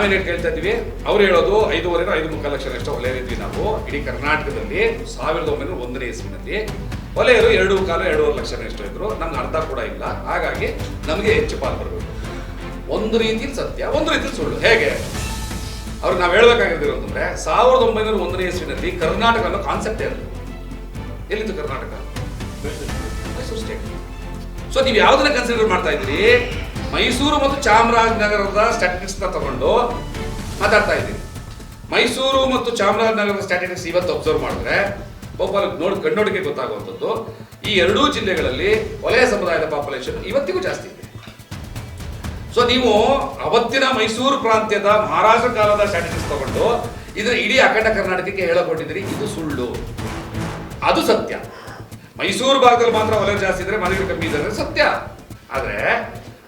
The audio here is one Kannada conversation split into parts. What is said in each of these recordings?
ನಾವೇನು ಕೇಳ್ತಾ ಇದ್ದೀವಿ? ಅವ್ರು ಹೇಳೋದು ಐದೂವರೆ ಐದು ಮುಕ್ಕಾಲು ಲಕ್ಷ ಒಲೆ ಇದ್ವಿ ನಾವು ಇಡೀ ಕರ್ನಾಟಕದಲ್ಲಿ ಸಾವಿರದ ಒಂಬೈನೂರ ಒಂದನೇ ಇಸ್ವಿನಲ್ಲಿ ಒಲೆಯರು ಎರಡು ಕಾಲು ಎರಡೂವರೆ ಲಕ್ಷ ಎಷ್ಟು ಇದ್ರು. ನಮ್ಗೆ ಅರ್ಥ ಕೂಡ ಇಲ್ಲ. ಹಾಗಾಗಿ ನಮಗೆ ಹೆಚ್ಚು ಪಾಲ್ ಬರಬೇಕು. ಒಂದು ರೀತಿಯಲ್ಲಿ ಸತ್ಯ, ಒಂದು ರೀತಿಯಲ್ಲಿ ಸುಳ್ಳು. ಹೇಗೆ? ಅವ್ರು ನಾವು ಹೇಳ್ಬೇಕಾಗಿದ್ದೀವಿ ಅಂತಂದ್ರೆ ಸಾವಿರದ ಒಂಬೈನೂರ ಒಂದನೇ ಇಸ್ವಿನಲ್ಲಿ ಕರ್ನಾಟಕ ಅನ್ನೋ ಕಾನ್ಸೆಪ್ಟ್ ಅದು ಎಲ್ಲಿತ್ತು ಕರ್ನಾಟಕ? ಮೈಸೂರು ಸ್ಟೇಟ್ ಸೊ ನೀವು ಯಾವ್ದನ್ನ ಕನ್ಸಿಡರ್ ಮಾಡ್ತಾ ಇದ್ದೀರಿ? ಮೈಸೂರು ಮತ್ತು ಚಾಮರಾಜನಗರದ ಸ್ಟ್ಯಾಟಿಸ್ಟಿಕ್ಸ್ ತಗೊಂಡು ಮಾತಾಡ್ತಾ ಇದ್ದೀನಿ. ಮೈಸೂರು ಮತ್ತು ಚಾಮರಾಜನಗರದ ಸ್ಟ್ಯಾಟಿಸ್ಟಿಕ್ಸ್ ಇವತ್ತು ಅಬ್ಸರ್ವ್ ಮಾಡಿದ್ರೆ ಬಹುಪಾಲು ನೋಡಿ ಕಣ್ಣೋಡಿಕೆ ಗೊತ್ತಾಗುವಂಥದ್ದು. ಈ ಎರಡೂ ಜಿಲ್ಲೆಗಳಲ್ಲಿ ವಲಯ ಸಮುದಾಯದ ಪಾಪ್ಯುಲೇಷನ್ ಇವತ್ತಿಗೂ ಜಾಸ್ತಿ ಇದೆ. ಸೊ ನೀವು ಅವತ್ತಿನ ಮೈಸೂರು ಪ್ರಾಂತ್ಯದ ಮಹಾರಾಷ್ಟ್ರ ಕಾಲದ ಸ್ಟ್ಯಾಟಿಸ್ಟಿಕ್ಸ್ ತಗೊಂಡು ಇದನ್ನ ಇಡೀ ಅಖಂಡ ಕರ್ನಾಟಕಕ್ಕೆ ಹೇಳಕೊಟ್ಟಿದ್ದೀರಿ. ಇದು ಸುಳ್ಳು. ಅದು ಸತ್ಯ. ಮೈಸೂರು ಭಾಗದಲ್ಲಿ ಮಾತ್ರ ವಲಯ ಜಾಸ್ತಿ ಇದ್ರೆ ಮನೆಗಳು ಕಮ್ಮಿ ಇದೆ ಸತ್ಯ. ಆದ್ರೆ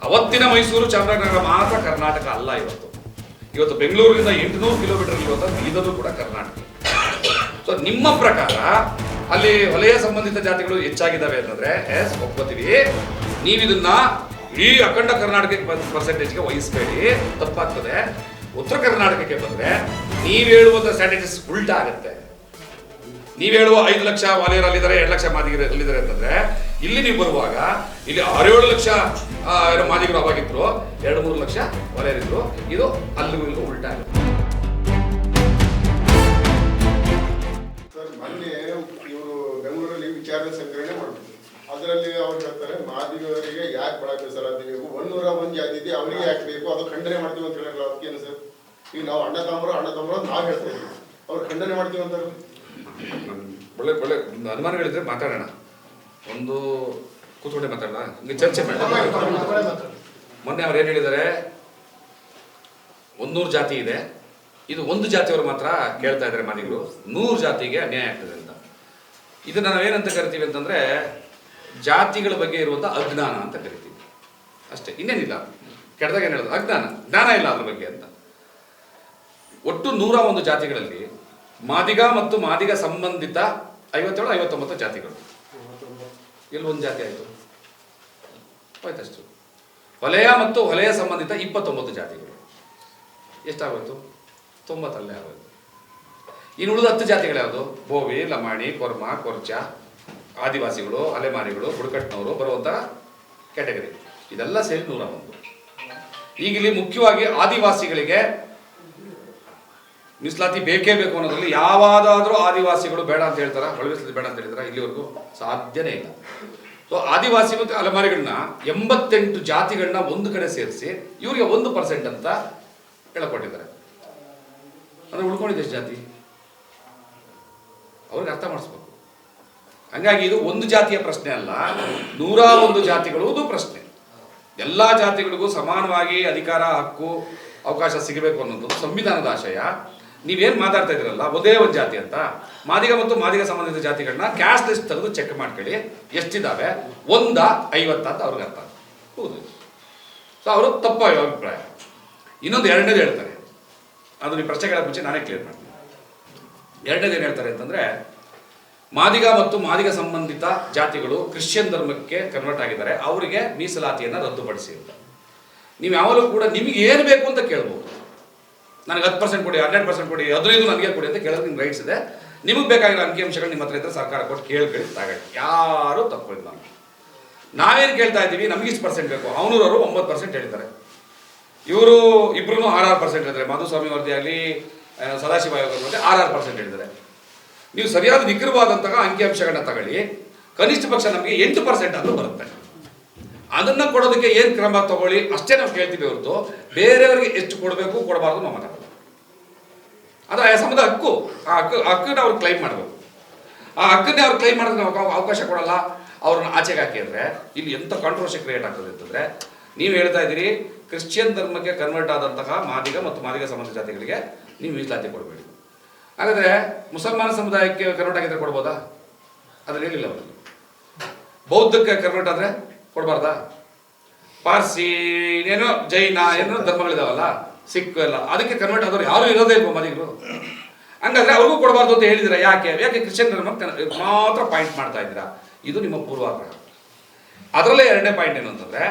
ಅವತ್ತಿನ ಮೈಸೂರು ಚಾಮರಾಜನಗರ ಮಾತ್ರ ಕರ್ನಾಟಕ ಅಲ್ಲ ಇವತ್ತು. ಇವತ್ತು ಬೆಂಗಳೂರಿನಿಂದ ಎಂಟುನೂರು ಕಿಲೋಮೀಟರ್ ಇವತ್ತು ಬೀದರು ಕೂಡ ಕರ್ನಾಟಕ. ಸೊ ನಿಮ್ಮ ಪ್ರಕಾರ ಅಲ್ಲಿ ವಲಯ ಸಂಬಂಧಿತ ಜಾತಿಗಳು ಹೆಚ್ಚಾಗಿದ್ದಾವೆ ಅಂತಂದ್ರೆ ಎಸ್ ಒಪ್ಕೋತೀವಿ. ಇದನ್ನ ಈ ಅಖಂಡ ಕರ್ನಾಟಕಕ್ಕೆ ಪರ್ಸೆಂಟೇಜ್ಗೆ ವಹಿಸಬೇಡಿ, ತಪ್ಪಾಗ್ತದೆ. ಉತ್ತರ ಕರ್ನಾಟಕಕ್ಕೆ ಬಂದ್ರೆ ನೀವು ಹೇಳುವಂತ ಸ್ಟ್ರಾಟಜಿಸ್ ಉಲ್ಟಾ ಆಗುತ್ತೆ ನೀವು ಹೇಳುವ ಐದು ಲಕ್ಷ ವಾಲಿಯರ್ ಅಲ್ಲಿದ್ದಾರೆ, ಎರಡು ಲಕ್ಷ ಮಾದಿಗರು ಅಲ್ಲಿದ್ದಾರೆ ಅಂತಂದ್ರೆ ಇಲ್ಲಿ ನೀವು ಬರುವಾಗ ಇಲ್ಲಿ ಆರೇಳು ಲಕ್ಷ ಮಾಲೀಕರು ಅವಾಗಿದ್ರು ಎರಡು ಮೂರು ಲಕ್ಷ ಒಲೆಯರಿದ್ರು. ಇದು ಅಲ್ಲಿಗೂ ಇಲ್ಲಿ ಉಲ್ಟಾ ಸರ್ ಮೊನ್ನೆ ಇವರು ಬೆಂಗಳೂರಲ್ಲಿ ವಿಚಾರ ಸಂಗ್ರಹಣೆ ಮಾಡಿದ್ರು. ಅದರಲ್ಲಿ ಅವ್ರು ಹೇಳ್ತಾರೆ ಮಾದಿಗರಿಗೆ ಯಾಕೆ ಬಳಕೆ ಸರ್? ಅದು ಬೇಕು. ಒಂದೂರ ಒಂದು ಜಾತಿ ಇದೆ ಅವರಿಗೆ ಯಾಕೆ ಬೇಕು? ಅದು ಖಂಡನೆ ಮಾಡ್ತೀವಿ ಅಂತ ಹೇಳಲ್ಲ ಅದಕ್ಕೇನು ಸರ್? ಈಗ ನಾವು ಅಣ್ಣ ತಮ್ಮರು ಅಣ್ಣ ತಮ್ಮರು ಅಂತ ನಾವು ಹೇಳ್ತೀವಿ ಅವ್ರು ಖಂಡನೆ ಮಾಡ್ತೀವಿ ಅಂತಾರೆ. ಒಳ್ಳೆ ಒಳ್ಳೆ ಅನುಮಾನ ಅನುಮಾನಗಳಿದ್ರೆ ಮಾತಾಡೋಣ. ಒಂದು ಕೂತ್ಕೊಂಡೆ ಮಾತಾಡೋಣ ಹಿಂಗೆ ಚರ್ಚೆ ಮಾಡೋಣ ಮೊನ್ನೆ ಅವ್ರು ಏನು ಹೇಳಿದ್ದಾರೆ ಒಂದೂರು ಜಾತಿ ಇದೆ. ಇದು ಒಂದು ಜಾತಿಯವರು ಮಾತ್ರ ಕೇಳ್ತಾ ಇದ್ದಾರೆ ಮಾದಿಗಳು ನೂರು ಜಾತಿಗೆ ಅನ್ಯಾಯ ಆಗ್ತದೆ ಅಂತ. ಇದನ್ನ ನಾವೇನಂತ ಕರಿತೀವಿ ಅಂತಂದ್ರೆ ಜಾತಿಗಳ ಬಗ್ಗೆ ಇರುವಂತ ಅಜ್ಞಾನ ಅಂತ ಕರಿತೀವಿ. ಅಷ್ಟೇ ಇನ್ನೇನಿಲ್ಲ. ಕೆಟ್ಟದಾಗ ಏನು ಹೇಳೋದು? ಅಜ್ಞಾನ. ಜ್ಞಾನ ಇಲ್ಲ ಅದ್ರ ಬಗ್ಗೆ ಅಂತ. ಒಟ್ಟು ನೂರ ಒಂದು ಜಾತಿಗಳಲ್ಲಿ ಮಾದಿಗ ಮತ್ತು ಮಾದಿಗ ಸಂಬಂಧಿತ ಐವತ್ತೇಳು ಐವತ್ತೊಂಬತ್ತು ಜಾತಿಗಳು. ಇಲ್ಲಿ ಒಂದು ಜಾತಿ ಆಯಿತು? ಹೋಯ್ತಷ್ಟು ವಲಯ ಮತ್ತು ವಲಯ ಸಂಬಂಧಿತ ಇಪ್ಪತ್ತೊಂಬತ್ತು ಜಾತಿಗಳು. ಎಷ್ಟಾಗೋಯ್ತು? ತೊಂಬತ್ತಲ್ಲೇ ಆಗೋಯ್ತು. ಇನ್ನು ಉಳಿದ ಹತ್ತು ಜಾತಿಗಳು ಯಾವುದು? ಲಮಾಣಿ, ಕೊರ್ಮ, ಕೊರ್ಚ, ಆದಿವಾಸಿಗಳು, ಅಲೆಮಾರಿಗಳು, ಬುಡಕಟ್ನವರು ಬರುವಂಥ ಕ್ಯಾಟಗರಿ. ಇದೆಲ್ಲ ಸೇರಿ ನೂರ ಒಂದು. ಈಗ ಇಲ್ಲಿ ಮುಖ್ಯವಾಗಿ ಆದಿವಾಸಿಗಳಿಗೆ ಮೀಸಲಾತಿ ಬೇಕೇ ಬೇಕು ಅನ್ನೋದ್ರಲ್ಲಿ ಯಾವಾದಾದ್ರೂ ಆದಿವಾಸಿಗಳು ಬೇಡ ಅಂತ ಹೇಳ್ತಾರ? ಹೊಳವಿಸಲಿ ಬೇಡ ಅಂತ ಹೇಳ್ತಾರ ಇಲ್ಲಿವರೆಗೂ ಸಾಧ್ಯನೇ ಇಲ್ಲ. ಸೊ ಆದಿವಾಸಿ ಮತ್ತು ಅಲೆಮಾರಿಗಳನ್ನ ಎಂಬತ್ತೆಂಟು ಜಾತಿಗಳನ್ನ ಒಂದು ಕಡೆ ಸೇರಿಸಿ ಇವರಿಗೆ ಒಂದು ಪರ್ಸೆಂಟ್ ಅಂತ ಹೇಳ್ಕೊಟ್ಟಿದ್ದಾರೆ. ಅಂದ್ರೆ ಉಳ್ಕೊಂಡಿದ್ದೆ ಜಾತಿ? ಅವ್ರಿಗೆ ಅರ್ಥ ಮಾಡಿಸ್ಬೇಕು. ಹಂಗಾಗಿ ಇದು ಒಂದು ಜಾತಿಯ ಪ್ರಶ್ನೆ ಅಲ್ಲ. ನೂರ ಒಂದು ಜಾತಿಗಳು ಪ್ರಶ್ನೆ. ಎಲ್ಲ ಜಾತಿಗಳಿಗೂ ಸಮಾನವಾಗಿ ಅಧಿಕಾರ, ಹಕ್ಕು, ಅವಕಾಶ ಸಿಗಬೇಕು ಅನ್ನೋದು ಸಂವಿಧಾನದ ಆಶಯ. ನೀವೇನು ಮಾತಾಡ್ತಾ ಇದ್ದೀರಲ್ಲ, ಒಂದೇ ಒಂದು ಜಾತಿ ಅಂತ, ಮಾದಿಗ ಮತ್ತು ಮಾದಿಗ ಸಂಬಂಧಿತ ಜಾತಿಗಳನ್ನ ಕ್ಯಾಸ್ಟ್ ಲಿಸ್ಟ್ ತೆಗೆದು ಚೆಕ್ ಮಾಡ್ಕೊಳ್ಳಿ ಎಷ್ಟಿದ್ದಾವೆ ಒಂದ, ಐವತ್ತ ಅಂತ ಅವ್ರಿಗೆ ಅರ್ಥ ಹೌದು. ಸೊ ಅವರು ತಪ್ಪು ಅಭಿಪ್ರಾಯ. ಇನ್ನೊಂದು ಎರಡನೇದು ಹೇಳ್ತಾರೆ. ಅದು ನೀವು ಪ್ರಶ್ನೆಗಳ ಮುಂಚೆ ನಾನೇ ಕ್ಲಿಯರ್ ಮಾಡ್ತೀನಿ. ಎರಡನೇದು ಏನು ಹೇಳ್ತಾರೆ ಅಂತಂದ್ರೆ, ಮಾದಿಗ ಮತ್ತು ಮಾದಿಗ ಸಂಬಂಧಿತ ಜಾತಿಗಳು ಕ್ರಿಶ್ಚಿಯನ್ ಧರ್ಮಕ್ಕೆ ಕನ್ವರ್ಟ್ ಆಗಿದ್ದಾರೆ, ಅವರಿಗೆ ಮೀಸಲಾತಿಯನ್ನು ರದ್ದುಪಡಿಸಿ ಅಂತ. ನೀವು ಯಾವಾಗಲೂ ಕೂಡ ನಿಮಗೆ ಏನು ಬೇಕು ಅಂತ ಕೇಳ್ಬೋದು. ನನಗೆ ಹತ್ತು ಪರ್ಸೆಂಟ್ ಕೊಡಿ, ಹನ್ನೆರಡು ಪರ್ಸೆಂಟ್ ಕೊಡಿ, ಹದಿನೈದು ನನಗೆ ಕೊಡಿ ಅಂತ ಕೇಳೋದು ನಿಮ್ಗೆ ರೈಟ್ಸ್ ಇದೆ. ನಿಮಗೆ ಬೇಕಾಗಿರೋ ಅಂಕಿಅಂಶಗಳು ನಿಮ್ಮ ಹತ್ರ ಇದ್ರೆ ಸರ್ಕಾರ ಕೊಟ್ಟು ಕೇಳ್ಕೊಳ್ಳಿ ತಗೊಳ್ಳಿ. ಯಾರೂ ತಪ್ಪಿಲ್ಲ ನಾವೇನು ಕೇಳ್ತಾ ಇದ್ದೀವಿ, ನಮ್ಗೆ ಇಷ್ಟು ಪರ್ಸೆಂಟ್ ಬೇಕು. ಅವನೂರವರು ಒಂಬತ್ತು ಪರ್ಸೆಂಟ್ ಹೇಳಿದ್ದಾರೆ. ಇವರು ಇಬ್ಬರೂ ಆರ್ ಆರ್ ಪರ್ಸೆಂಟ್ ಹೇಳಿದರೆ ಮಾಧುಸ್ವಾಮಿ ವರದಿ ಆಗಲಿ ಸದಾಶಿವ ವರದಿ ಆರ್ ಆರ್ ಪರ್ಸೆಂಟ್ ಹೇಳಿದ್ದಾರೆ. ನೀವು ಸರಿಯಾದ ನಿಖರವಾದಂತಹ ಅಂಕಿಅಂಶಗಳನ್ನ ತಗೊಳ್ಳಿ. ಕನಿಷ್ಠ ಪಕ್ಷ ನಮಗೆ ಎಂಟು ಪರ್ಸೆಂಟ್ ಆದರೂ ಬರುತ್ತೆ. ಅದನ್ನ ಕೊಡೋದಕ್ಕೆ ಏನು ಕ್ರಮ ತಗೊಳ್ಳಿ? ಅಷ್ಟೇ ನಾವು ಕೇಳ್ತೀವಿ ಹೊರತು. ಬೇರೆಯವರಿಗೆ ಎಷ್ಟು ಕೊಡಬೇಕು, ಕೊಡಬಾರ್ದು ನಾವು ಮಾತಾಡೋದು ಅದು ಆ ಸಂಬಂಧ ಹಕ್ಕು. ಆ ಹಕ್ಕು ಹಕ್ಕನ್ನ ಅವ್ರು ಕ್ಲೈಮ್ ಮಾಡಬೇಕು. ಆ ಹಕ್ಕನ್ನೇ ಅವ್ರು ಕ್ಲೈಮ್ ಮಾಡೋದಕ್ಕೆ ನಾವು ಅವಕಾಶ ಕೊಡಲ್ಲ. ಅವ್ರನ್ನ ಆಚೆಗೆ ಹಾಕಿ ಅಂದ್ರೆ ಇಲ್ಲಿ ಎಂಥ ಕಾಂಟ್ರವರ್ಸಿ ಕ್ರಿಯೇಟ್ ಆಗ್ತದೆ ಅಂತಂದರೆ, ನೀವು ಹೇಳ್ತಾ ಇದ್ದೀರಿ, ಕ್ರಿಶ್ಚಿಯನ್ ಧರ್ಮಕ್ಕೆ ಕನ್ವರ್ಟ್ ಆದಂತಹ ಮಾದಿಗ ಮತ್ತು ಮಾದಿಗ ಸಮಾಜ ಜಾತಿಗಳಿಗೆ ನೀವು ಮೀಸಲಾತಿ ಕೊಡಬೇಡಿ. ಹಾಗಾದ್ರೆ ಮುಸಲ್ಮಾನ ಸಮುದಾಯಕ್ಕೆ ಕನ್ವರ್ಟ್ ಆಗಿದ್ರೆ ಕೊಡ್ಬೋದಾ? ಅದರಲ್ಲಿ ಅವರು ಬೌದ್ಧಕ್ಕೆ ಕನ್ವರ್ಟ್ ಆದ್ರೆ? ಕೊಡಬಾರ್ದಾ? ಪಾರ್ಸಿ ಏನೋ ಜೈನ, ಏನೋ ಧರ್ಮಗಳಿದಾವಲ್ಲ ಸಿಖ್ ಎಲ್ಲ ಅದಕ್ಕೆ ಕನ್ವರ್ಟ್ ಆದವ್ರು ಯಾರು ಇರೋದೇ ಇಲ್ಲ ಮದಿಗರು ಹಂಗಾದ್ರೆ ಅವ್ರಿಗೂ ಕೊಡಬಾರ್ದು ಅಂತ ಹೇಳಿದಿರ? ಯಾಕೆ? ಯಾಕೆ ಕ್ರಿಶ್ಚಿಯನ್ ಧರ್ಮಕ್ಕೆ ಮಾತ್ರ ಪಾಯಿಂಟ್ ಮಾಡ್ತಾ ಇದ್ದೀರಾ? ಇದು ನಿಮ್ಮ ಪೂರ್ವಾಗ್ರಹ. ಅದರಲ್ಲೇ ಎರಡನೇ ಪಾಯಿಂಟ್ ಏನು ಅಂತಂದ್ರೆ,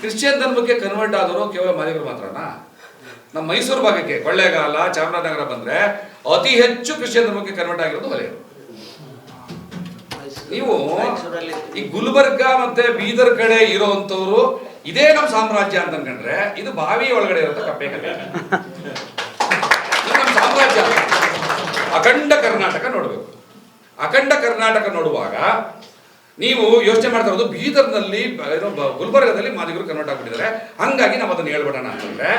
ಕ್ರಿಶ್ಚಿಯನ್ ಧರ್ಮಕ್ಕೆ ಕನ್ವರ್ಟ್ ಆದವರು ಕೇವಲ ಮದಿಗರು ಮಾತ್ರನಾ? ನಮ್ಮ ಮೈಸೂರು ಭಾಗಕ್ಕೆ, ಕೊಳ್ಳೇಗಾಲ, ಚಾಮರಾಜನಗರ ಬಂದ್ರೆ ಅತಿ ಹೆಚ್ಚು ಕ್ರಿಶ್ಚಿಯನ್ ಧರ್ಮಕ್ಕೆ ಕನ್ವರ್ಟ್ ಆಗಿರೋದು ವಲಯರು ನೀವು ಈ ಗುಲ್ಬರ್ಗ ಮತ್ತೆ ಬೀದರ್ ಕಡೆ ಇರೋಂಥವ್ರು ಇದೇ ನಮ್ಮ ಸಾಮ್ರಾಜ್ಯ ಅಂತ ಅನ್ಕೊಂಡ್ರೆ ಇದು ಬಾವಿ ಒಳಗಡೆ ಇರೋ ಕಪ್ಪೆ ಕಲೆ. ಇದು ನಮ್ಮ ಸಾಮ್ರಾಜ್ಯ. ಅಖಂಡ ಕರ್ನಾಟಕ ನೋಡಬೇಕು. ಅಖಂಡ ಕರ್ನಾಟಕ ನೋಡುವಾಗ ನೀವು ಯೋಚನೆ ಮಾಡ್ತಾ ಇರೋದು ಬೀದರ್ನಲ್ಲಿ ಏನೋ ಗುಲ್ಬರ್ಗದಲ್ಲಿ ಮಾದಿಗರು ಕನ್ವರ್ಟ್ ಆಗ್ಬಿಟ್ಟಿದ್ದಾರೆ. ಹಂಗಾಗಿ ನಾವು ಅದನ್ನ ಹೇಳ್ಬಿಡೋಣ ಅಂತಂದ್ರೆ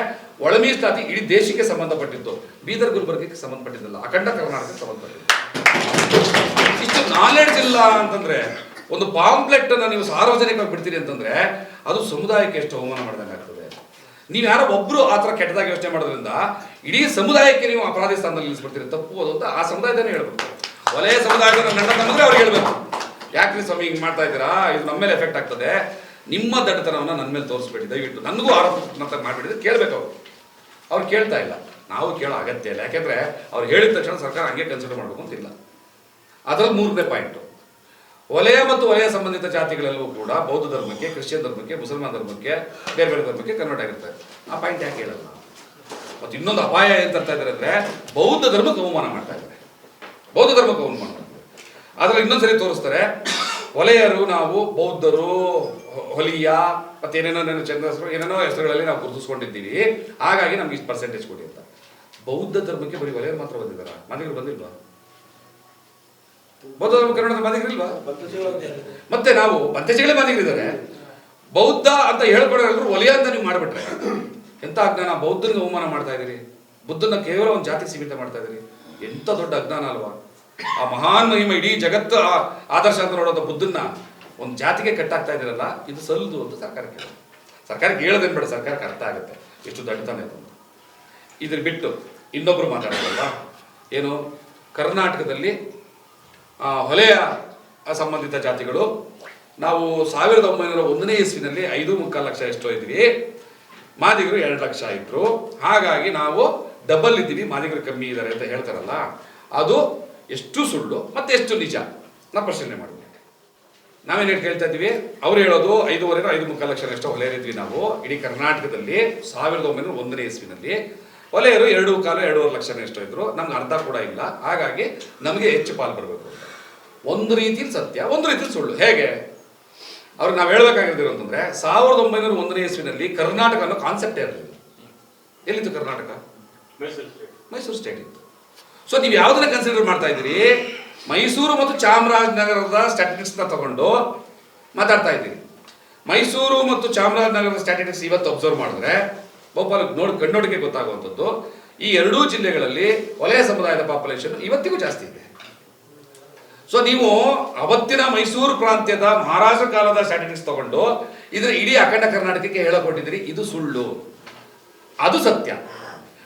ಒಳಮೀಸ್ ಮೀಸಲಾತಿ ಇಡೀ ದೇಶಕ್ಕೆ ಸಂಬಂಧಪಟ್ಟಿದ್ದು ಬೀದರ್ ಗುಲ್ಬರ್ಗಕ್ಕೆ ಸಂಬಂಧಪಟ್ಟಿದ್ದಲ್ಲ ಅಖಂಡ ಕರ್ನಾಟಕಕ್ಕೆ ಸಂಬಂಧಪಟ್ಟಿದ್ದು. ಇಷ್ಟು ನಾಲೆಡ್ಜ್ ಇಲ್ಲ ಅಂತಂದ್ರೆ, ಒಂದು ಪಾಂಪ್ಲೆಟ್ ಅನ್ನ ನೀವು ಸಾರ್ವಜನಿಕವಾಗಿ ಬಿಡ್ತೀರಿ ಅಂತಂದ್ರೆ, ಅದು ಸಮುದಾಯಕ್ಕೆ ಎಷ್ಟು ಅವಮಾನ ಮಾಡಿದಂಗೆ ಆಗ್ತದೆ. ನೀವು ಯಾರೋ ಒಬ್ರು ಆ ಥರ ಕೆಟ್ಟದಾಗಿ ಯೋಚನೆ ಮಾಡೋದ್ರಿಂದ, ಇಡೀ ಸಮುದಾಯಕ್ಕೆ ನೀವು ಅಪರಾಧಿ ಸ್ಥಾನದಲ್ಲಿ ನಿಲ್ಲಿಸ್ಬಿಡ್ತೀರಿ ತಪ್ಪು ಅದು ಅಂತ ಆ ಸಮುದಾಯದನ್ನೇ ಹೇಳ್ಬೇಕು. ಒಲೆ ಸಮುದಾಯದ ನನ್ನ ತಮ್ಮಂದ್ರೆ ಅವ್ರಿಗೆ ಹೇಳ್ಬೇಕು. ಯಾಕ್ರಿ ಸ್ವಾಮಿ ಹಿಂಗೆ ಮಾಡ್ತಾ ಇದ್ದೀರಾ? ಇದು ನಮ್ಮ ಮೇಲೆ ಎಫೆಕ್ಟ್ ಆಗ್ತದೆ. ನಿಮ್ಮ ದಡ್ಡತನವನ್ನು ನನ್ನ ಮೇಲೆ ತೋರಿಸ್ಬೇಡಿ, ದಯವಿಟ್ಟು. ನನಗೂ ಆರೋಪ ಅಂತ ಕೇಳಬೇಕು ಅವರು. ಅವ್ರು ಕೇಳ್ತಾ ಇಲ್ಲ. ನಾವು ಕೇಳೋ ಅಗತ್ಯ ಇಲ್ಲ. ಯಾಕೆಂದ್ರೆ ಅವ್ರು ಹೇಳಿದ ತಕ್ಷಣ ಸರ್ಕಾರ ಹಂಗೆ ಕನ್ಸಿಡರ್ ಮಾಡಬೇಕು ಅಂತಿಲ್ಲ ಅದರಲ್ಲಿ ಮೂರನೇ ಪಾಯಿಂಟು. ವಲಯ ಮತ್ತು ವಲಯ ಸಂಬಂಧಿತ ಜಾತಿಗಳೆಲ್ಲವೂ ಕೂಡ ಬೌದ್ಧ ಧರ್ಮಕ್ಕೆ, ಕ್ರಿಶ್ಚಿಯನ್ ಧರ್ಮಕ್ಕೆ, ಮುಸಲ್ಮಾನ್ ಧರ್ಮಕ್ಕೆ, ಬೇರೆ ಬೇರೆ ಧರ್ಮಕ್ಕೆ ಕನ್ವರ್ಟ್ ಆಗಿರ್ತಾರೆ ಆ ಪಾಯಿಂಟ್ ಯಾಕೆ ಹೇಳಲ್ಲ ಮತ್ತು ಇನ್ನೊಂದು ಅಪಾಯ ಏನು ತರ್ತಾ ಇದ್ದಾರೆ ಅಂದರೆ ಬೌದ್ಧ ಧರ್ಮಕ್ಕೆ ಅವಮಾನ ಮಾಡ್ತಾ ಇದ್ದಾರೆ ಬೌದ್ಧ ಧರ್ಮಕ್ಕೆ ಅವಮಾನ ಮಾಡ್ತಾರೆ ಇನ್ನೊಂದು ಇನ್ನೊಂದ್ಸರಿ ತೋರಿಸ್ತಾರೆ, ವಲಯರು ನಾವು ಬೌದ್ಧರು, ಹೊಲಿಯ, ಮತ್ತೆ ಏನೇನೋ ಏನೇನೋ ಚಂದ್ರ ಹೆಸರು, ಏನೇನೋ ಹೆಸರುಗಳಲ್ಲಿ ನಾವು ಗುರುತಿಸ್ಕೊಂಡಿದ್ದೀವಿ. ಹಾಗಾಗಿ ನಮ್ಗೆ ಇಷ್ಟು ಪರ್ಸೆಂಟೇಜ್ ಕೊಡಿ ಅಂತ. ಬೌದ್ಧ ಧರ್ಮಕ್ಕೆ ಬರೀ ವಲಯರು ಮಾತ್ರ ಬಂದಿದ್ದಾರೆ? ಮನೆಗಳು ಬಂದಿಲ್ವಾ? ಬೌದ್ಧ ಧರ್ಮ ಕನ್ನಡದ ಬಾಧಿಗರಿಲ್ವಾ ಮತ್ತೆ ನಾವು ಪಂಚಜಗಳೇ ಬಾಧಿಗರಿದ್ದಾರೆ ಬೌದ್ಧ ಅಂತ ಹೇಳ್ಕೊಡೋರು ಒಲೆಯ ಅಂತ ನೀವು ಮಾಡಿಬಿಟ್ರೆ. ಎಂತ ಅಜ್ಞಾನ? ಬೌದ್ಧನಿಗೆ ಅವಮಾನ ಮಾಡ್ತಾ ಇದೀರಿ ಬುದ್ಧನ ಕೇವಲ ಒಂದು ಜಾತಿ ಸೀಮಿತ ಮಾಡ್ತಾ ಇದೀರಿ ಎಂತ ದೊಡ್ಡ ಅಜ್ಞಾನ ಅಲ್ವಾ? ಆ ಮಹಾನ್ ಮಹಿಮ ಇಡೀ ಜಗತ್ತು ಆದರ್ಶ ಅಂತ ನೋಡೋದ ಬುದ್ಧನ್ನ ಒಂದು ಜಾತಿಗೆ ಕಟ್ಟಾಗ್ತಾ ಇದ್ದೀರಲ್ಲ, ಇದು ಸಲ್ಲದು ಅಂತ ಸರ್ಕಾರಕ್ಕೆ ಸರ್ಕಾರಕ್ಕೆ ಹೇಳೋದೇನು ಬೇಡ ಸರ್ಕಾರಕ್ಕೆ ಅರ್ಥ ಆಗುತ್ತೆ. ಎಷ್ಟು ದಡ್ಡತನ ಇದು. ಇದ್ರ ಬಿಟ್ಟು ಇನ್ನೊಬ್ರು ಮಾತಾಡೋದಲ್ವಾ ಏನು? ಕರ್ನಾಟಕದಲ್ಲಿ ಹೊಲೆಯ ಸಂಬಂಧಿತ ಜಾತಿಗಳು. ನಾವು ಸಾವಿರದ ಒಂಬೈನೂರ ಒಂದನೇ ಇಸ್ವಿನಲ್ಲಿ ಐದು ಮುಕ್ಕಾಲು ಲಕ್ಷ ಎಷ್ಟೋ ಇದ್ವಿ. ಮಾದಿಗರು ಎರಡು ಲಕ್ಷ ಇದ್ರು. ಹಾಗಾಗಿ ನಾವು ಡಬಲ್ ಇದ್ದೀವಿ. ಮಾದಿಗರು ಕಮ್ಮಿ ಇದ್ದಾರೆ ಅಂತ ಹೇಳ್ತಾರಲ್ಲ, ಅದು ಎಷ್ಟು ಸುಳ್ಳು ಮತ್ತೆ ಎಷ್ಟು ನಿಜ? ನಾ ಪ್ರಶ್ನೆ ಮಾಡಿದ್ವಿ ನಾವೇನು ಹೇಳಿ ಹೇಳ್ತಾ ಇದ್ವಿ ಅವ್ರು ಹೇಳೋದು ಐದೂವರೆ ಐದು ಮುಕ್ಕಾಲು ಲಕ್ಷ ಎಷ್ಟೋ ಹೊಲೆಯರಿದ್ವಿ ನಾವು. ಇಡೀ ಕರ್ನಾಟಕದಲ್ಲಿ ಸಾವಿರದ ಒಂಬೈನೂರ ಒಂದನೇ ಇಸ್ವಿನಲ್ಲಿ. ಹೊಲೆಯರು ಎರಡು ಕಾಲು ಎರಡೂವರೆ ಲಕ್ಷ ಎಷ್ಟೋ ಇದ್ರು ನಮ್ಗೆ ಅರ್ಥ ಕೂಡ ಇಲ್ಲ. ಹಾಗಾಗಿ ನಮಗೆ ಹೆಚ್ಚು ಪಾಲು ಬರಬೇಕು ಒಂದು ರೀತಿಯಲ್ಲಿ ಸತ್ಯ ಒಂದು ರೀತಿಯಲ್ಲಿ ಸುಳ್ಳು. ಹೇಗೆ? ಅವ್ರಿಗೆ ನಾವು ಹೇಳ್ಬೇಕಾಗಿರೋದು ಅಂತಂದ್ರೆ ಸಾವಿರದ ಒಂಬೈನೂರ ಒಂದನೇ ಇಸ್ವಿನಲ್ಲಿ ಕರ್ನಾಟಕ ಅನ್ನೋ ಕಾನ್ಸೆಪ್ಟ್ ಇರಲಿಲ್ಲ ಎಲ್ಲಿತ್ತು ಕರ್ನಾಟಕ? ಮೈಸೂರು ಸ್ಟೇಟ್ ಇತ್ತು. ಸೊ ನೀವು ಯಾವುದನ್ನ ಕನ್ಸಿಡರ್ ಮಾಡ್ತಾ ಇದ್ದೀರಿ? ಮೈಸೂರು ಮತ್ತು ಚಾಮರಾಜನಗರದ ಸ್ಟ್ಯಾಟಿಸ್ಟಿಕ್ಸ್ನ ತಗೊಂಡು ಮಾತಾಡ್ತಾ ಇದ್ದೀರಿ. ಮೈಸೂರು ಮತ್ತು ಚಾಮರಾಜನಗರದ ಸ್ಟ್ಯಾಟಿಸ್ಟಿಕ್ಸ್ ಇವತ್ತು ಅಬ್ಸರ್ವ್ ಮಾಡಿದ್ರೆ ಬಹುಪಾಲ ನೋಡಿ ಕಣ್ಣೋಡಿಕೆ ಗೊತ್ತಾಗುವಂಥದ್ದು, ಈ ಎರಡೂ ಜಿಲ್ಲೆಗಳಲ್ಲಿ ವಲಯ ಸಮುದಾಯದ ಪಾಪ್ಯುಲೇಷನ್ ಇವತ್ತಿಗೂ ಜಾಸ್ತಿ ಇದೆ. ಸೊ ನೀವು ಅವತ್ತಿನ ಮೈಸೂರು ಪ್ರಾಂತ್ಯದ ಮಹಾರಾಷ್ಟ್ರ ಕಾಲದ ಸ್ಟ್ಯಾಟಿಸ್ಟಿಕ್ಸ್ ತಗೊಂಡು ಇದನ್ನ ಇಡೀ ಅಖಂಡ ಕರ್ನಾಟಕಕ್ಕೆ ಹೇಳಿಕೊಟ್ಟಿದ್ರಿ ಇದು ಸುಳ್ಳು. ಅದು ಸತ್ಯ.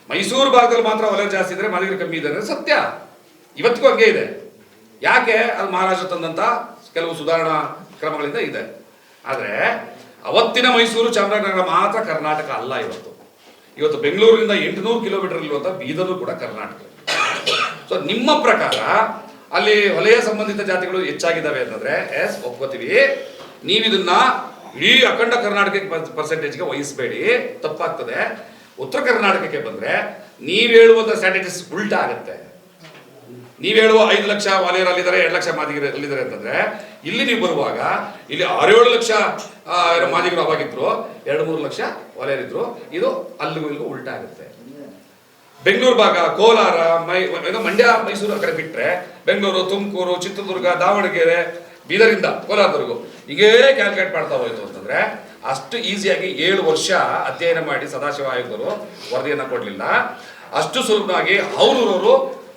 ಮೈಸೂರು ಭಾಗದಲ್ಲಿ ಮಾತ್ರ ವಲಯ ಜಾಸ್ತಿ ಇದ್ರೆ, ಮಾದಿಗರು ಕಮ್ಮಿ ಇದೆ ಅಂದ್ರೆ ಸತ್ಯ. ಇವತ್ತಿಗೂ ಹಂಗೆ ಇದೆ. ಯಾಕೆ ಅದು ಮಹಾರಾಷ್ಟ್ರ ತಂದಂತ? ಕೆಲವು ಸುಧಾರಣಾ ಕ್ರಮಗಳಿಂದ ಇದೆ. ಆದರೆ ಅವತ್ತಿನ ಮೈಸೂರು ಚಾಮರಾಜನಗರ ಮಾತ್ರ ಕರ್ನಾಟಕ ಅಲ್ಲ ಇವತ್ತು. ಇವತ್ತು ಬೆಂಗಳೂರಿನಿಂದ ಎಂಟುನೂರು ಕಿಲೋಮೀಟರ್ ಇರುವಂತ ಬೀದರು ಕೂಡ ಕರ್ನಾಟಕ. ಸೊ ನಿಮ್ಮ ಪ್ರಕಾರ ಅಲ್ಲಿ ವಲಯ ಸಂಬಂಧಿತ ಜಾತಿಗಳು ಹೆಚ್ಚಾಗಿದ್ದಾವೆ ಅಂತಂದ್ರೆ, ಎಸ್, ಒಪ್ಕೋತೀವಿ. ನೀವಿದನ್ನ ಇಡೀ ಅಖಂಡ ಕರ್ನಾಟಕಕ್ಕೆ ಪರ್ಸೆಂಟೇಜ್ಗೆ ವಹಿಸಬೇಡಿ. ತಪ್ಪಾಗ್ತದೆ. ಉತ್ತರ ಕರ್ನಾಟಕಕ್ಕೆ ಬಂದ್ರೆ ನೀವು ಹೇಳುವಂತ ಸ್ಟ್ಯಾಟಿಸ್ಟಿಕ್ಸ್ ಉಲ್ಟಾ ಆಗುತ್ತೆ. ನೀವ್ ಹೇಳುವ ಐದು ಲಕ್ಷ ಅಲ್ಲಿದ್ದಾರೆ ಎರಡು ಲಕ್ಷ ಮಾದಿಗರು ಅಲ್ಲಿದ್ದಾರೆ ಅಂತಂದ್ರೆ, ಇಲ್ಲಿ ನೀವು ಬರುವಾಗ, ಇಲ್ಲಿ ಆರೇಳು ಲಕ್ಷ ಮಾದಿಗರು ಅವಾಗಿದ್ರು, ಎರಡು ಮೂರು ಲಕ್ಷ ವಲಯರಿದ್ರು, ಇದು ಅಲ್ಲಿಗೂ ಇಲ್ಲಿಗೂ ಉಲ್ಟಾ ಆಗುತ್ತೆ. ಬೆಂಗಳೂರು ಭಾಗ, ಕೋಲಾರ, ಮೈ ಮಂಡ್ಯ, ಮೈಸೂರು ಕಡೆ ಬಿಟ್ಟರೆ ಬೆಂಗಳೂರು, ತುಮಕೂರು, ಚಿತ್ರದುರ್ಗ, ದಾವಣಗೆರೆ ಬೀದರಿಂದ ಕೋಲಾರದವರೆಗೂ ಹೀಗೇ ಕ್ಯಾಲ್ಕುಲೇಟ್ ಮಾಡ್ತಾ ಹೋಯ್ತು ಅಂತಂದ್ರೆ, ಅಷ್ಟು ಈಸಿಯಾಗಿ ಏಳು ವರ್ಷ ಅಧ್ಯಯನ ಮಾಡಿ ಸದಾಶಿವ ಆಯೋಗದವರು ವರದಿಯನ್ನು ಕೊಡಲಿಲ್ಲ. ಅಷ್ಟು ಸುಲಭವಾಗಿ ಅವರೂರವರು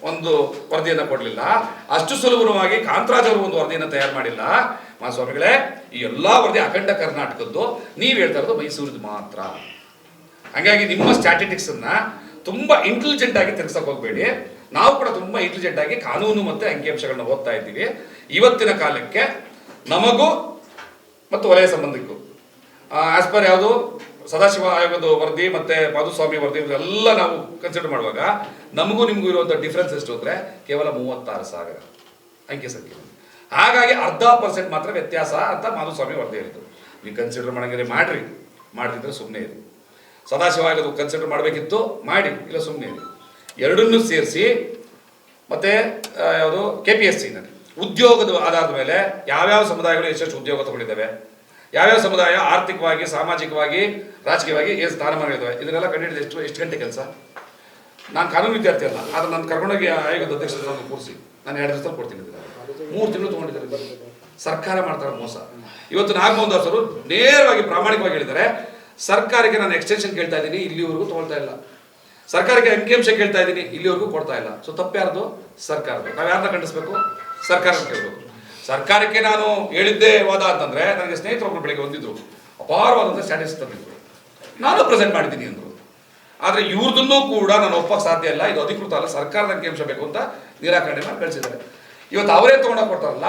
ಒಂದು ವರದಿಯನ್ನು ಕೊಡಲಿಲ್ಲ. ಅಷ್ಟು ಸುಲಭವಾಗಿ ಕಾಂತರಾಜ್ ಅವರು ಒಂದು ವರದಿಯನ್ನು ತಯಾರು ಮಾಡಿಲ್ಲ. ಮಹಾಸ್ವಾಮಿಗಳೇ ಈ ಎಲ್ಲ ವರದಿ ಅಖಂಡ ಕರ್ನಾಟಕದ್ದು. ನೀವು ಹೇಳ್ತಾ ಇರೋದು ಮೈಸೂರಿದು ಮಾತ್ರ. ಹಾಗಾಗಿ ನಿಮ್ಮ ಸ್ಟ್ಯಾಟಿಸ್ಟಿಕ್ಸ್ ತುಂಬ ಇಂಟೆಲಿಜೆಂಟ್ ಆಗಿ ತಿರ್ಸಕ್ ಹೋಗಬೇಡಿ. ನಾವು ಕೂಡ ತುಂಬ ಇಂಟೆಲಿಜೆಂಟ್ ಆಗಿ ಕಾನೂನು ಮತ್ತೆ ಅಂಕಿಅಂಶಗಳನ್ನ ಓದ್ತಾ ಇದ್ದೀವಿ. ಇವತ್ತಿನ ಕಾಲಕ್ಕೆ ನಮಗೂ ಮತ್ತು ವಲಯ ಸಂಬಂಧಕ್ಕೂ ಆಸ್ ಪರ್ ಯಾವುದು? ಸದಾಶಿವ ಆಯೋಗದ ವರದಿ ಮತ್ತೆ ಮಾಧುಸ್ವಾಮಿ ವರದಿ ಎಲ್ಲ ನಾವು ಕನ್ಸಿಡರ್ ಮಾಡುವಾಗ ನಮಗೂ ನಿಮಗೂ ಇರುವಂತ ಡಿಫ್ರೆನ್ಸ್ ಎಷ್ಟು ಅಂದ್ರೆ ಕೇವಲ ಮೂವತ್ತಾರು ಸಾವಿರ. ಅಂಕಿ ಸಂಖ್ಯೆ. ಹಾಗಾಗಿ ಅರ್ಧ ಪರ್ಸೆಂಟ್ ಮಾತ್ರ ವ್ಯತ್ಯಾಸ ಅಂತ ಮಾಧುಸ್ವಾಮಿ ವರದಿ ಹೇಳಿದ್ರು. ನೀವು ಕನ್ಸಿಡರ್ ಮಾಡಂಗಿದ್ರೆ ಮಾಡ್ರಿ. ಮಾಡಿದ್ರೆ ಸುಮ್ಮನೆ ಇರಿ. ಸದಾಶಿವ ಆಯೋಗದ ಕನ್ಸಿಡರ್ ಮಾಡಬೇಕಿತ್ತು, ಮಾಡಿ. ಇಲ್ಲ ಸುಮ್ಮನೆ ಎರಡನ್ನೂ ಸೇರಿಸಿ, ಮತ್ತೆ ಯಾವುದು ಕೆ ಪಿ ಎಸ್ ಸಿನಲ್ಲಿ ಉದ್ಯೋಗದ ಆಧಾರದ ಮೇಲೆ ಯಾವ್ಯಾವ ಸಮುದಾಯಗಳು ಎಷ್ಟೆಷ್ಟು ಉದ್ಯೋಗ ತಗೊಂಡಿದ್ದಾವೆ? ಯಾವ್ಯಾವ ಸಮುದಾಯ ಆರ್ಥಿಕವಾಗಿ, ಸಾಮಾಜಿಕವಾಗಿ, ರಾಜಕೀಯವಾಗಿ ಏನು ಸ್ಥಾನಮಾನಗಳಿದ್ದಾವೆ ಇದನ್ನೆಲ್ಲ ಕಂಡುಹಿಡಿದು ಎಷ್ಟು ಎಷ್ಟು ಗಂಟೆ ಕೆಲಸ? ನಾನು ಕಾನೂನು ವಿದ್ಯಾರ್ಥಿ ಅಲ್ಲ, ಆದರೆ ನಾನು ಕರ್ಕೊಂಡೋಗಿ ಆಯೋಗದ ಅಧ್ಯಕ್ಷರ ಕೂರಿಸಿ. ನಾನು ಎರಡು ದಿವಸ ಕೊಡ್ತೀನಿ. ಮೂರು ತಿಂಗಳು ತೊಗೊಂಡಿದ್ದಾರೆ ಸರ್ಕಾರ ಮಾಡ್ತಾರೆ ಮೋಸ? ಇವತ್ತು ನಾಗಮೋಹನ್ ದಾಸರು ನೇರವಾಗಿ ಪ್ರಾಮಾಣಿಕವಾಗಿ ಹೇಳಿದ್ದಾರೆ, ಸರ್ಕಾರಕ್ಕೆ ನಾನು ಎಕ್ಸ್ಟೆನ್ಷನ್ ಕೇಳ್ತಾ ಇದ್ದೀನಿ, ಇಲ್ಲಿವರೆಗೂ ತೊಗೊಳ್ತಾ ಇಲ್ಲ. ಸರ್ಕಾರಕ್ಕೆ ಅಂಕಿಅಂಶ ಕೇಳ್ತಾ ಇದ್ದೀನಿ, ಇಲ್ಲಿವರೆಗೂ ಕೊಡ್ತಾ ಇಲ್ಲ. ಸೊ ತಪ್ಪ್ಯಾರ್ದು ಸರ್ಕಾರದ್ದು. ನಾವು ಯಾರನ್ನ ಖಂಡಿಸ್ಬೇಕು? ಸರ್ಕಾರ ಕೇಳಬೇಕು. ಸರ್ಕಾರಕ್ಕೆ ನಾನು ಹೇಳಿದ್ದೇ ವಾದ ಅಂತಂದ್ರೆ ನನಗೆ ಸ್ನೇಹಿತರೊಬ್ಬರು ಬೆಳಿಗ್ಗೆ ಹೊಂದಿದ್ರು ಅಪಾರವಾದಂಥ ಸ್ಟ್ಯಾಟಸ್ ತಂದಿದ್ರು. ನಾನು ಪ್ರೆಸೆಂಟ್ ಮಾಡಿದ್ದೀನಿ ಅಂದರು. ಆದರೆ ಇವ್ರದನ್ನೂ ಕೂಡ ನಾನು ಒಪ್ಪಕ್ಕೆ ಸಾಧ್ಯ ಇಲ್ಲ, ಇದು ಅಧಿಕೃತ ಅಲ್ಲ ಸರ್ಕಾರದ ಅಂಕಿಅಂಶ ಬೇಕು ಅಂತ ನಿರಾಕರಣೆ ಮಾಡಿ ಕಳಿಸಿದ್ದಾರೆ. ಇವತ್ತು ಅವರೇ ತಗೊಂಡೋಗಿ ಕೊಡ್ತಾರಲ್ಲ,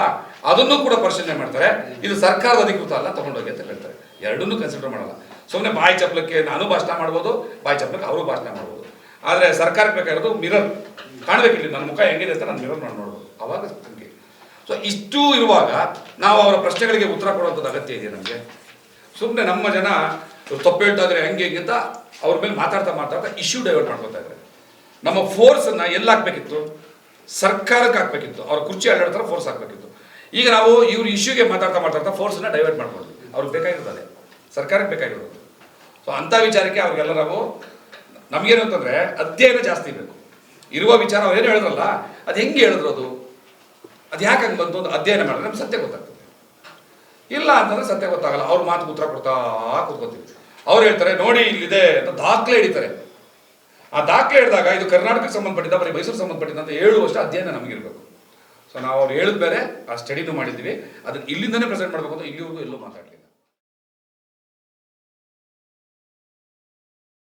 ಅದನ್ನು ಕೂಡ ಪರಿಶೀಲನೆ ಮಾಡ್ತಾರೆ. ಇದು ಸರ್ಕಾರದ ಅಧಿಕೃತ ಅಲ್ಲ, ತಗೊಂಡೋಗಿ ಅಂತ ಹೇಳ್ತಾರೆ. ಎರಡನ್ನೂ ಕನ್ಸಿಡರ್ ಮಾಡಲ್ಲ. ಸುಮ್ಮನೆ ಬಾಯಿ ಚಪ್ಪಲಕ್ಕೆ ನಾನು ಭಾಷಣ ಮಾಡ್ಬೋದು, ಬಾಯಿ ಚಪ್ಪಲಕ್ಕೆ ಅವರು ಭಾಷಣ ಮಾಡ್ಬೋದು. ಆದರೆ ಸರ್ಕಾರಕ್ಕೆ ಬೇಕಾಗಿರೋದು ಮಿರರ್ ಕಾಣಬೇಕಿಲ್ಲ, ನನ್ನ ಮುಖ ಹೆಂಗಿದೆ ಅಂತ ನಾನು ಮಿರರ್ ಮಾಡಿ ನೋಡ್ಬೋದು. ಅವಾಗ ಸೊ ಇಷ್ಟು ಇರುವಾಗ ನಾವು ಅವರ ಪ್ರಶ್ನೆಗಳಿಗೆ ಉತ್ತರ ಕೊಡುವಂಥದ್ದು ಅಗತ್ಯ ಇದೆ ನಮಗೆ? ಸುಮ್ಮನೆ ನಮ್ಮ ಜನ ತಪ್ಪು ಹೇಳ್ತಾ ಇದ್ರೆ ಹೆಂಗೆ ಹೆಂಗೆ ಅಂತ ಅವ್ರ ಮೇಲೆ ಮಾತಾಡ್ತಾ ಮಾತಾಡ್ತಾ ಇಶ್ಯೂ ಡೈವರ್ಟ್ ಮಾಡ್ಕೊತಾ ಇದ್ದಾರೆ. ನಮ್ಮ ಫೋರ್ಸನ್ನು ಎಲ್ಲಿ ಹಾಕ್ಬೇಕಿತ್ತು ಸರ್ಕಾರಕ್ಕೆ ಹಾಕ್ಬೇಕಿತ್ತು. ಅವ್ರ ಕುರ್ಚಿ ಅಲ್ಲಾಡ್ತಾರೆ ಫೋರ್ಸ್ ಹಾಕ್ಬೇಕಿತ್ತು. ಈಗ ನಾವು ಇವ್ರ ಇಶ್ಯೂಗೆ ಮಾತಾಡ್ತಾ ಮಾತಾಡ್ತಾ ಫೋರ್ಸನ್ನ ಡೈವರ್ಟ್ ಮಾಡ್ಬೋದು ಅವ್ರಿಗೆ ಬೇಕಾಗಿರ್ತದೆ ಸರ್ಕಾರಕ್ಕೆ ಬೇಕಾಗಿರೋದು. ಸೊ ಅಂಥ ವಿಚಾರಕ್ಕೆ ಅವ್ರಿಗೆಲ್ಲ ನಾವು ನಮಗೇನು ಅಂತಂದರೆ ಅಧ್ಯಯನ ಜಾಸ್ತಿ ಬೇಕು. ಇರುವ ವಿಚಾರ ಅವ್ರು ಏನು ಹೇಳಿದ್ರಲ್ಲ, ಅದು ಹೆಂಗೆ ಹೇಳಿದ್ರು ಅದು? ಅದು ಯಾಕೆ ಹಂಗೆ ಬಂತು ಅಂತ ಅಧ್ಯಯನ ಮಾಡಿದ್ರೆ ನಮ್ಗೆ ಸತ್ಯ ಗೊತ್ತಾಗ್ತದೆ. ಇಲ್ಲ ಅಂತಂದ್ರೆ ಸತ್ಯ ಗೊತ್ತಾಗಲ್ಲ. ಅವ್ರ ಮಾತು ಉತ್ತರ ಕೊಡ್ತಾ ಕೂತ್ಕೋತೀವಿ. ಅವ್ರು ಹೇಳ್ತಾರೆ, ನೋಡಿ, ಇಲ್ಲಿದೆ ಅಂತ ದಾಖಲೆ ಹಿಡಿತಾರೆ. ಆ ದಾಖಲೆ ಹಿಡಿದಾಗ ಇದು ಕರ್ನಾಟಕಕ್ಕೆ ಸಂಬಂಧಪಟ್ಟಿದ್ದ, ಬರೀ ಮೈಸೂರು ಸಂಬಂಧಪಟ್ಟಿದ್ದ ಅಂತ ಹೇಳುವಷ್ಟು ಅಧ್ಯಯನ ನಮಗಿರ್ಬೇಕು ಸೊ ನಾವು ಅವ್ರು ಹೇಳಿದ ಬೇರೆ, ಆ ಸ್ಟಡಿನೂ ಮಾಡಿದ್ವಿ. ಅದನ್ನ ಇಲ್ಲಿಂದನೇ ಪ್ರೆಸೆಂಟ್ ಮಾಡಬೇಕು ಅಂತ ಇಲ್ಲಿವರೆಗೂ ಎಲ್ಲೂ ಮಾತಾಡಲಿಲ್ಲ.